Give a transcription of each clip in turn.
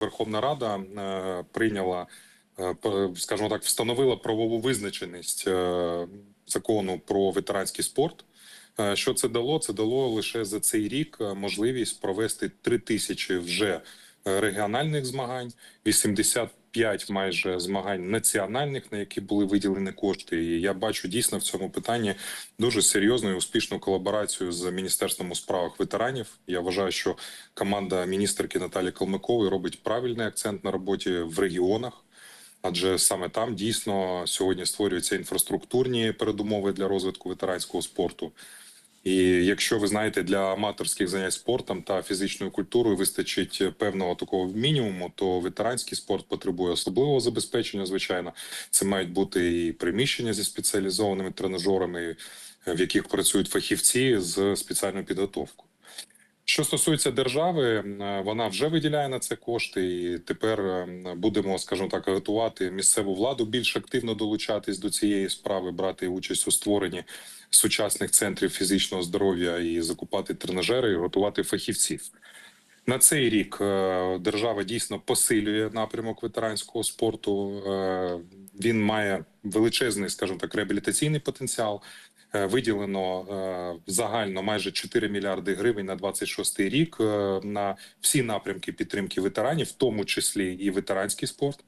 Верховна Рада е, прийняла, е, скажімо так, встановила правову визначеність е, закону про ветеранський спорт. Що це дало? Це дало лише за цей рік можливість провести три тисячі вже регіональних змагань, 85 майже змагань національних, на які були виділені кошти. І я бачу дійсно в цьому питанні дуже серйозну і успішну колаборацію з міністерством у справах ветеранів. Я вважаю, що команда міністерки Наталі Калмикової робить правильний акцент на роботі в регіонах. Адже саме там дійсно сьогодні створюються інфраструктурні передумови для розвитку ветеранського спорту. І якщо ви знаєте, для аматорських занять спортом та фізичною культурою вистачить певного такого мінімуму, то ветеранський спорт потребує особливого забезпечення. Звичайно, це мають бути і приміщення зі спеціалізованими тренажерами, в яких працюють фахівці з спеціальною підготовкою. Що стосується держави, вона вже виділяє на це кошти, і тепер е, будемо, скажімо так, готувати місцеву владу більш активно долучатись до цієї справи, брати участь у створенні сучасних центрів фізичного здоров'я і закупати тренажери, і готувати фахівців. На цей рік е, держава дійсно посилює напрямок ветеранського спорту. Е, Він має величезний, скажімо так, реабілітаційний потенціал. Е, Виділено е, загально майже 4 мільярди гривень на 26 рік е, на всі напрямки підтримки ветеранів, в тому числі і ветеранський спорт.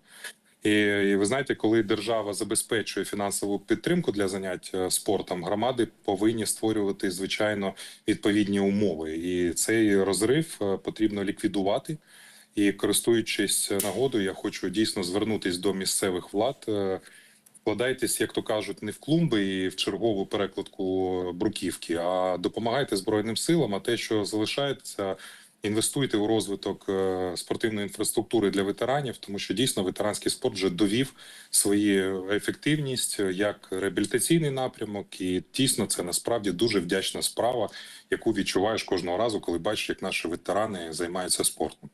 І, і ви знаєте, коли держава забезпечує фінансову підтримку для занять спортом, громади повинні створювати звичайно відповідні умови. І цей розрив потрібно ліквідувати. І користуючись нагодою, я хочу дійсно звернутись до місцевих влад. Е, Вкладайтесь, як то кажуть, не в клумби і в чергову перекладку бруківки, а допомагайте збройним силам. А те, що залишається, інвестуйте у розвиток е, спортивної інфраструктури для ветеранів, тому що дійсно ветеранський спорт вже довів свою ефективність е, як реабілітаційний напрямок, і дійсно це насправді дуже вдячна справа, яку відчуваєш кожного разу, коли бачиш, як наші ветерани займаються спортом.